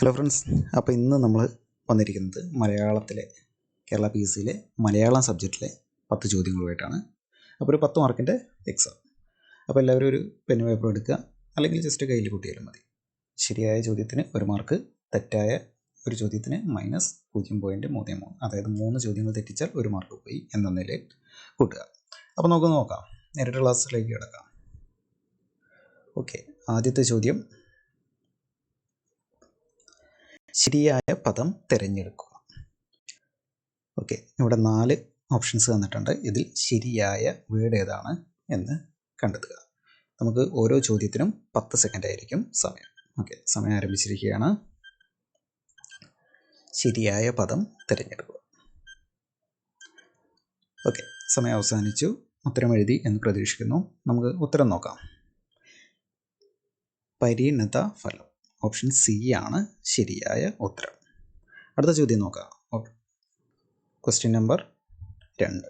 Hello friends അപ്പോൾ ഇന്ന് നമ്മൾ വന്നിരിക്കുന്നത് മലയാളത്തിലെ കേരള പി എസ് സിയിലെ മലയാളം സബ്ജക്റ്റിലെ പത്ത് ചോദ്യങ്ങളുമായിട്ടാണ്. അപ്പോൾ ഒരു പത്ത് മാർക്കിന്റെ എക്സാം അപ്പോൾ എല്ലാവരും ഒരു പെൻ പേപ്പർ എടുക്കുക. അല്ലെങ്കിൽ ജസ്റ്റ് കയ്യിൽ കൂട്ടിയാലും മതി. ശരിയായ ചോദ്യത്തിന് ഒരു മാർക്ക് തെറ്റായ ഒരു ചോദ്യത്തിന് മൈനസ് പൂജ്യം പോയിന്റ് മൂന്ന് മൂന്ന്. അതായത് മൂന്ന് ചോദ്യങ്ങൾ തെറ്റിച്ചാൽ ഒരു മാർക്ക് പോയി എന്ന നിലയിൽ കൂട്ടുക. അപ്പോൾ നമുക്ക് നോക്കാം. നേരിട്ട് ക്ലാസ്സിലേക്ക് കിടക്കാം. ഓക്കെ ആദ്യത്തെ ചോദ്യം. ശരിയായ പദം തിരഞ്ഞെടുക്കുക. ഓക്കെ ഇവിടെ നാല് ഓപ്ഷൻസ് തന്നിട്ടുണ്ട്. ഇതിൽ ശരിയായ വേർഡ് ഏതാണ് എന്ന് കണ്ടെത്തുക. നമുക്ക് ഓരോ ചോദ്യത്തിനും പത്ത് സെക്കൻഡ് ആയിരിക്കും സമയം. ഓക്കെ സമയം ആരംഭിച്ചിരിക്കുകയാണ്. ശരിയായ പദം തിരഞ്ഞെടുക്കുക. ഓക്കെ സമയം അവസാനിച്ചു. ഉത്തരം എഴുതി എന്ന് പ്രതീക്ഷിക്കുന്നു. നമുക്ക് ഉത്തരം നോക്കാം. പരിണത ഫലം ഓപ്ഷൻ സി ആണ് ശരിയായ ഉത്തരം. അടുത്ത ചോദ്യം നോക്കാം. ക്വസ്റ്റ്യൻ നമ്പർ രണ്ട്.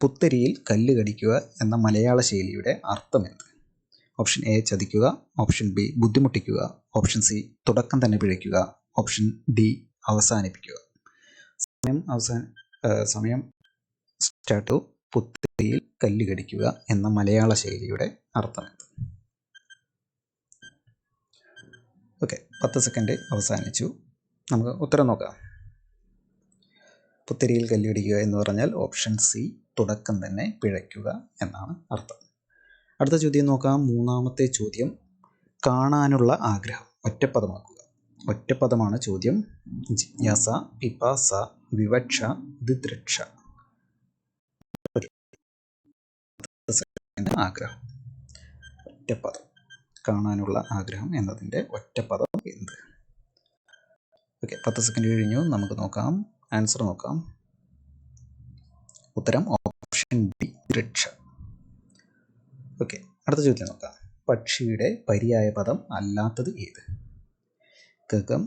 പുത്തരിയിൽ കല്ല് കടിക്കുക എന്ന മലയാള ശൈലിയുടെ അർത്ഥം എന്ത്? ഓപ്ഷൻ എ ചതിക്കുക. ഓപ്ഷൻ ബി ബുദ്ധിമുട്ടിക്കുക. ഓപ്ഷൻ സി തുടക്കം തന്നെ പിഴയ്ക്കുക. ഓപ്ഷൻ ഡി അവസാനിപ്പിക്കുക. സമയം അവസാന സമയം സ്റ്റാർട്ടു പുത്തരിയിൽ കല്ല് കടിക്കുക എന്ന മലയാള ശൈലിയുടെ അർത്ഥം എന്ത് ഓക്കെ പത്ത് സെക്കൻഡ് അവസാനിച്ചു. നമുക്ക് ഉത്തരം നോക്കാം. പുത്തിരിയിൽ കല്ലിടിക്കുക എന്ന് പറഞ്ഞാൽ ഓപ്ഷൻ സി തുടക്കം തന്നെ പിഴയ്ക്കുക എന്നാണ് അർത്ഥം. അടുത്ത ചോദ്യം നോക്കാം. മൂന്നാമത്തെ ചോദ്യം കാണാനുള്ള ആഗ്രഹം ഒറ്റപ്പദമാക്കുക. ഒറ്റപ്പദമാണ് ചോദ്യം. ജിജ്ഞാസ പിപാസ വിവക്ഷ ദിദ്രക്ഷ. ആഗ്രഹം. ഒറ്റപ്പദം. കാണാനുള്ള ആഗ്രഹം എന്നതിന്റെ ഒറ്റപ്പദം എന്ത്? ഓക്കെ പത്ത് സെക്കൻഡ് കഴിഞ്ഞു. നമുക്ക് നോക്കാം. ആൻസർ നോക്കാം. ഉത്തരം ഓപ്ഷൻ ബി വൃക്ഷ ഓക്കെ അടുത്ത ചോദ്യം നോക്കാം. പക്ഷിയുടെ പര്യായ പദം അല്ലാത്തത് ഏത്? ഗഗം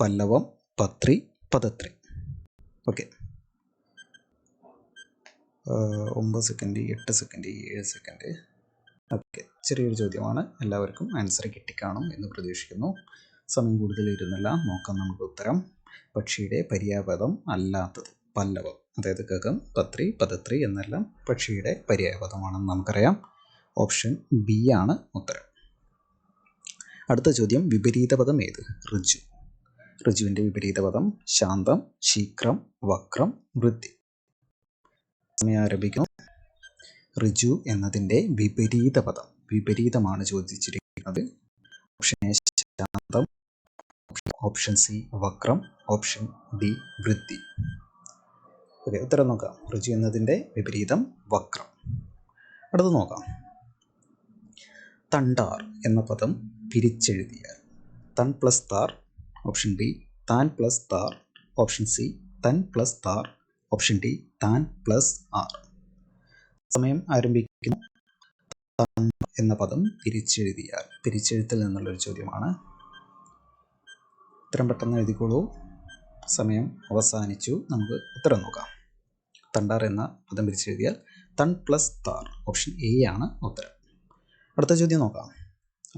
പല്ലവം പത്രി പദത്രി ഓക്കെ ഒമ്പത് സെക്കൻഡ് എട്ട് സെക്കൻഡ് ഏഴ് സെക്കൻഡ് ഓക്കെ ചെറിയൊരു ചോദ്യമാണ്. എല്ലാവർക്കും ആൻസർ കിട്ടിക്കാണും എന്ന് പ്രതീക്ഷിക്കുന്നു. സമയം കൂടുതൽ ഇരുന്നില്ല. നോക്കാം നമുക്ക് ഉത്തരം. പക്ഷിയുടെ പര്യാപദം അല്ലാത്തത് പല്ലവം. അതായത് ഗഗം പത്രി പദത്രി എന്നെല്ലാം പക്ഷിയുടെ പര്യായപദമാണെന്ന് നമുക്കറിയാം. ഓപ്ഷൻ ബി ആണ് ഉത്തരം. അടുത്ത ചോദ്യം വിപരീത പദം ഏത്? ഋജു ഋജുവിന്റെ വിപരീത പദം ശാന്തം ശീക്രം വക്രം വൃത്തി. സമയം ആരംഭിക്കുന്നു. ഋജു എന്നതിന്റെ വിപരീത പദം വിപരീതമാണ് ചോദിച്ചിരിക്കുന്നത്. ഓപ്ഷൻ എ ശാന്തം. ഓപ്ഷൻ സി വക്രം. ഓപ്ഷൻ ഡി വൃത്തി ഓക്കെ ഉത്തരം നോക്കാം. ഋജു എന്നതിന്റെ വിപരീതം വക്രം. അടുത്ത് നോക്കാം. തണ്ടാർ എന്ന പദം പിരിച്ചെഴുതിയാൽ തൻ പ്ലസ് താർ ഓപ്ഷൻ ബി താൻ പ്ലസ് താർ. ഓപ്ഷൻ സി തൻ പ്ലസ് താർ. ഓപ്ഷൻ ഡി താൻ പ്ലസ് ആർ. സമയം ആരംഭിക്കുന്നു. എന്ന പദം തിരിച്ചെഴുതിയാൽ തിരിച്ചെഴുത്തിൽ നിന്നുള്ളൊരു ചോദ്യമാണ്. ഉത്തരം പെട്ടെന്ന് എഴുതിക്കോളൂ. സമയം അവസാനിച്ചു. നമുക്ക് ഉത്തരം നോക്കാം. തണ്ടാർ എന്ന പദം പിരിച്ചെഴുതിയാൽ തൺ പ്ലസ് താർ ഓപ്ഷൻ എ ആണ് ഉത്തരം. അടുത്ത ചോദ്യം നോക്കാം.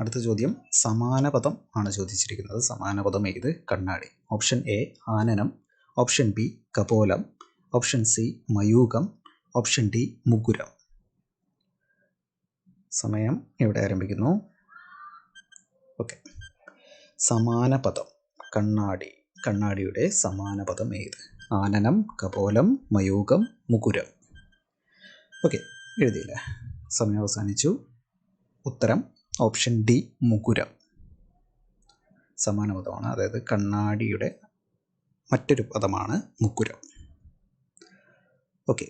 അടുത്ത ചോദ്യം സമാന പദം ആണ് ചോദിച്ചിരിക്കുന്നത്. സമാന പദം ഏത്? കണ്ണാടി. ഓപ്ഷൻ എ ആനനം. ഓപ്ഷൻ ബി കപോലം. ഓപ്ഷൻ സി മയൂകം ഓപ്ഷൻ ഡി മുകുരം. സമയം ഇവിടെ ആരംഭിക്കുന്നു. ഓക്കെ സമാന പദം കണ്ണാടി. കണ്ണാടിയുടെ സമാന പദം ഏത്? ആനനം കപോലം മയൂകം മുകുരം. ഓക്കെ എഴുതിയില്ലേ? സമയം അവസാനിച്ചു. ഉത്തരം ഓപ്ഷൻ ഡി മുകുരം. സമാന പദമാണ് അതായത് കണ്ണാടിയുടെ മറ്റൊരു പദമാണ് മുക്കുരം ഓക്കെ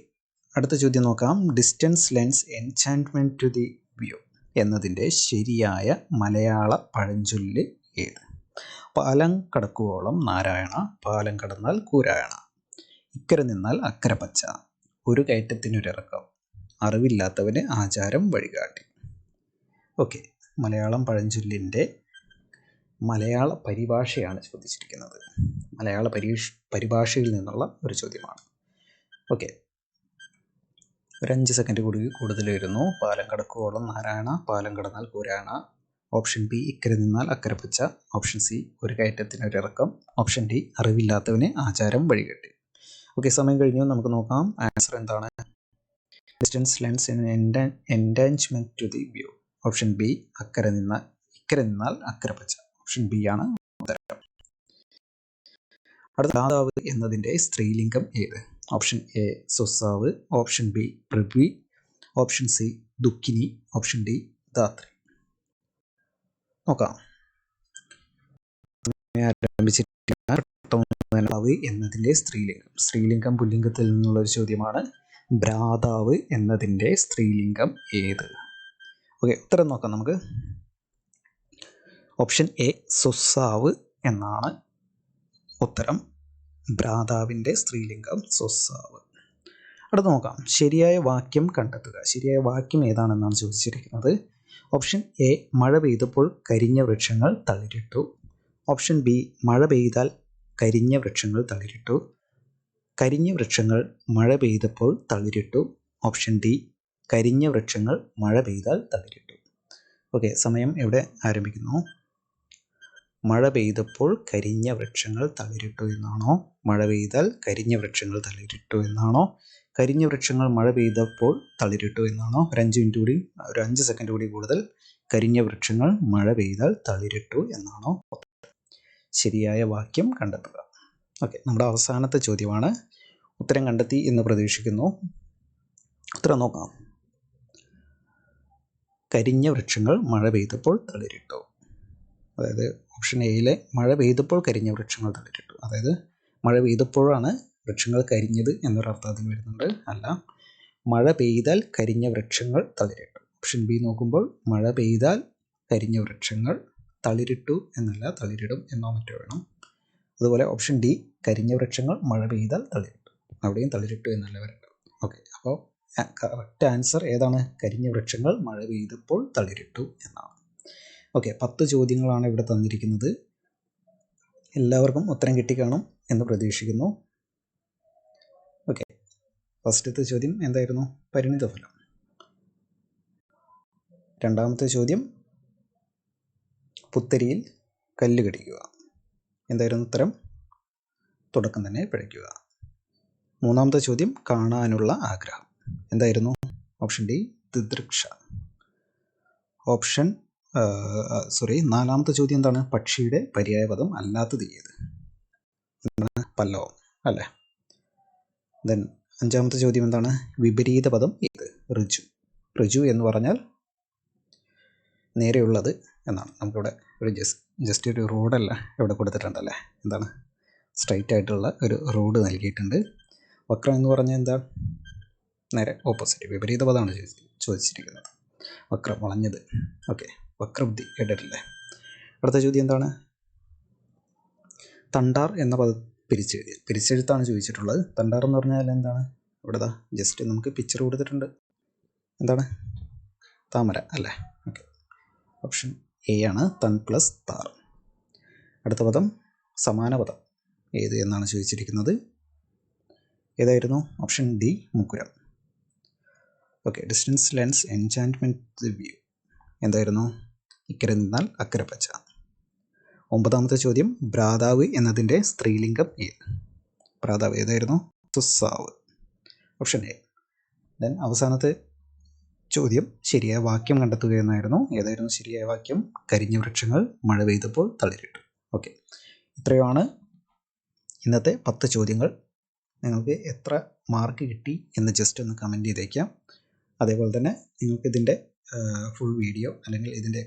അടുത്ത ചോദ്യം നോക്കാം. Distance lends enchantment to the view എന്നതിന്റെ ശരിയായ മലയാള പഴഞ്ചൊല്ല് ഏത്? പാലം കടക്കുവോളം നാരായണ പാലം കടന്നാൽ കൂരായണ. ഇക്കരെ നിന്നാൽ അക്കര പച്ച ഒരു കയറ്റത്തിനൊരിറക്കം. അറിവില്ലാത്തവന് ആചാരം വഴികാട്ടി. ഓക്കെ. മലയാളം പഴഞ്ചൊല്ലിന്റെ മലയാള പരിഭാഷയാണ് ചോദിച്ചിരിക്കുന്നത് മലയാള പരീക്ഷ പരിഭാഷയിൽ നിന്നുള്ള ഒരു ചോദ്യമാണ്. ഓക്കെ. ഒരു അഞ്ച് സെക്കൻഡ് കൂടി കൂടുതൽ വരുന്നു പാലം കടക്കുവോളം നാരായണ പാലം കടന്നാൽ പുരാണ. ഓപ്ഷൻ ബി ഇക്കരെ നിന്നാൽ അക്കരെ പച്ച ഓപ്ഷൻ സി ഒരു കയറ്റത്തിന് ഒരു ഇറക്കം ഓപ്ഷൻ ഡി അറിവില്ലാത്തവന് ആചാരം വഴികെട്ടി. ഓക്കെ സമയം കഴിഞ്ഞു. നമുക്ക് നോക്കാം. ആൻസർ എന്താണ്? Distance lends enchantment to the view option B അക്കരെ നിന്നാൽ ഇക്കരെ നിന്നാൽ അക്കരെ പച്ച ഓപ്ഷൻ ബി ആണ് ഉത്തരം. അടുത്ത ദാതാവ് എന്നതിന്റെ സ്ത്രീലിംഗം ഏത്? ഓപ്ഷൻ എ സൊസാവ് ഓപ്ഷൻ ബി പൃഥ്വി ഓപ്ഷൻ സി ദുഃഖിനി ഓപ്ഷൻ ഡി ധാത്രി. നോക്കാം. ആരംഭിച്ചിട്ടാവ് എന്നതിന്റെ സ്ത്രീലിംഗം. സ്ത്രീലിംഗം പുല്ലിംഗത്തിൽ നിന്നുള്ള ഒരു ചോദ്യമാണ്. ഭ്രാതാവ് എന്നതിന്റെ സ്ത്രീലിംഗം ഏത്? ഓക്കെ ഉത്തരം നോക്കാം നമുക്ക്. ഓപ്ഷൻ എ സുസാവ് എന്നാണ് ഉത്തരം. ഭ്രാതാവിന്റെ സ്ത്രീലിംഗം സ്വസ്സാവ്. അടുത്ത് നോക്കാം. ശരിയായ വാക്യം കണ്ടെത്തുക. ശരിയായ വാക്യം ഏതാണെന്നാണ് ചോദിച്ചിരിക്കുന്നത്? ഓപ്ഷൻ എ മഴ പെയ്തപ്പോൾ കരിഞ്ഞ വൃക്ഷങ്ങൾ തളിരിട്ടു. ഓപ്ഷൻ ബി മഴ പെയ്താൽ കരിഞ്ഞ വൃക്ഷങ്ങൾ തളിരിട്ടു. കരിഞ്ഞ വൃക്ഷങ്ങൾ മഴ പെയ്തപ്പോൾ തളിരിട്ടു. ഓപ്ഷൻ ഡി കരിഞ്ഞ വൃക്ഷങ്ങൾ മഴ പെയ്താൽ തളിരിട്ടു. ഓക്കെ സമയം എവിടെ ആരംഭിക്കുന്നു? മഴ പെയ്തപ്പോൾ കരിഞ്ഞ വൃക്ഷങ്ങൾ തളിരിട്ടു എന്നാണോ? മഴ പെയ്താൽ കരിഞ്ഞ വൃക്ഷങ്ങൾ തളിരിട്ടു എന്നാണോ? കരിഞ്ഞ വൃക്ഷങ്ങൾ മഴ പെയ്തപ്പോൾ തളിരിട്ടു എന്നാണോ? ഒരു അഞ്ച് മിനിറ്റ് കൂടി ഒരു അഞ്ച് സെക്കൻഡ് കൂടി കൂടുതൽ. കരിഞ്ഞ വൃക്ഷങ്ങൾ മഴ പെയ്താൽ തളിരിട്ടു എന്നാണോ? ശരിയായ വാക്യം കണ്ടെത്തുക. ഓക്കെ നമ്മുടെ അവസാനത്തെ ചോദ്യമാണ്. ഉത്തരം കണ്ടെത്തി എന്ന് പ്രതീക്ഷിക്കുന്നു. ഉത്തരം നോക്കാം. കരിഞ്ഞ വൃക്ഷങ്ങൾ മഴ പെയ്തപ്പോൾ തളിരിട്ടു. അതായത് ഓപ്ഷൻ എയിലെ മഴ പെയ്തപ്പോൾ കരിഞ്ഞ വൃക്ഷങ്ങൾ തളിരിട്ടു അതായത് മഴ പെയ്തപ്പോഴാണ് വൃക്ഷങ്ങൾ കരിഞ്ഞത് എന്നൊരർത്ഥത്തിൽ വരുന്നുണ്ട്. അല്ല മഴ പെയ്താൽ കരിഞ്ഞ വൃക്ഷങ്ങൾ തളിരിട്ടു. ഓപ്ഷൻ ബി നോക്കുമ്പോൾ മഴ പെയ്താൽ കരിഞ്ഞ വൃക്ഷങ്ങൾ തളിരിട്ടു എന്നല്ല തളിരിടും എന്നോ മറ്റോ വേണം. അതുപോലെ ഓപ്ഷൻ ഡി കരിഞ്ഞ വൃക്ഷങ്ങൾ മഴ പെയ്താൽ തളിരിട്ടു. അവിടെയും തളിരിട്ടു എന്നല്ല വരേണ്ടത് ഓക്കെ അപ്പോൾ കറക്റ്റ് ആൻസർ ഏതാണ്? കരിഞ്ഞ വൃക്ഷങ്ങൾ മഴ പെയ്തപ്പോൾ തളിരിട്ടു എന്നാണ്. ഓക്കെ പത്ത് ചോദ്യങ്ങളാണ് ഇവിടെ തന്നിരിക്കുന്നത്. എല്ലാവർക്കും ഉത്തരം കിട്ടിക്കാണും എന്ന് പ്രതീക്ഷിക്കുന്നു. ഓക്കെ ഫസ്റ്റത്തെ ചോദ്യം എന്തായിരുന്നു? പരിണിതഫലം. രണ്ടാമത്തെ ചോദ്യം പുത്തരിയിൽ കല്ല് കടിക്കുക. എന്തായിരുന്നു ഉത്തരം? തുടക്കം തന്നെ പിഴയ്ക്കുക. മൂന്നാമത്തെ ചോദ്യം കാണാനുള്ള ആഗ്രഹം. എന്തായിരുന്നു? ഓപ്ഷൻ ഡി ദിദൃക്ഷ. ഓപ്ഷൻ സോറി നാലാമത്തെ ചോദ്യം എന്താണ്? പക്ഷിയുടെ പര്യായപദം അല്ലാത്തത് ഏത്? എന്താണ്? പല്ലവം അല്ലേ? ദെൻ അഞ്ചാമത്തെ ചോദ്യം എന്താണ്? വിപരീത പദം ഏത്? ഋജു. ഋജു എന്ന് പറഞ്ഞാൽ നേരെയുള്ളത് എന്നാണ്. നമുക്കിവിടെ ഒരു ജസ്റ്റ് ജസ്റ്റ് ഒരു റോഡല്ല ഇവിടെ കൊടുത്തിട്ടുണ്ടല്ലേ എന്താണ്? സ്ട്രൈറ്റ് ആയിട്ടുള്ള ഒരു റോഡ് നൽകിയിട്ടുണ്ട്. വക്രം എന്ന് പറഞ്ഞാൽ എന്താ? നേരെ ഓപ്പോസിറ്റ് വിപരീത പദമാണ് ചോദിച്ചിരിക്കുന്നത്. വക്രം വളഞ്ഞത്. ഓക്കെ വക്രബുദ്ധി കേട്ടിട്ടില്ലേ? അടുത്ത ചോദ്യം എന്താണ്? തണ്ടാർ എന്ന പദ പിരിച്ചെഴുതി പിരിച്ചെഴുത്താണ് ചോദിച്ചിട്ടുള്ളത്. തണ്ടാർ എന്ന് പറഞ്ഞാൽ എന്താണ്? ഇവിടെതാ ജസ്റ്റ് നമുക്ക് പിക്ചർ കൊടുത്തിട്ടുണ്ട്. എന്താണ്? താമര അല്ലേ? ഓക്കെ ഓപ്ഷൻ എ ആണ് തൺ പ്ലസ് താർ. അടുത്ത പദം സമാന പദം. ഏത് എന്നാണ് ചോദിച്ചിരിക്കുന്നത്? ഏതായിരുന്നു? Option D മുക്കുരം. Okay distance lends enchantment view എന്തായിരുന്നു? ഇക്കരെ നിന്നാൽ അക്കരെ പച്ച ഒമ്പതാമത്തെ ചോദ്യം ഭ്രാതാവ് എന്നതിന്റെ സ്ത്രീലിംഗം ഏത് ഭ്രാതാവ് ഏതായിരുന്നു? സുസാവ്. Option A. ദെൻ അവസാനത്തെ ചോദ്യം ശരിയായ വാക്യം കണ്ടെത്തുക എന്നായിരുന്നു. ഏതായിരുന്നു ശരിയായ വാക്യം? കരിഞ്ഞ വൃക്ഷങ്ങൾ മഴ പെയ്തപ്പോൾ തളിരിട്ടു. ഓക്കെ. ഇത്രയുമാണ് ഇന്നത്തെ പത്ത് ചോദ്യങ്ങൾ. നിങ്ങൾക്ക് എത്ര മാർക്ക് കിട്ടി എന്ന് ജസ്റ്റ് ഒന്ന് കമന്റ് ചെയ്തേക്കാം. അതേപോലെ തന്നെ നിങ്ങൾക്ക് ഇതിന്റെ ഫുൾ വീഡിയോ അല്ലെങ്കിൽ ഇതിന്റെ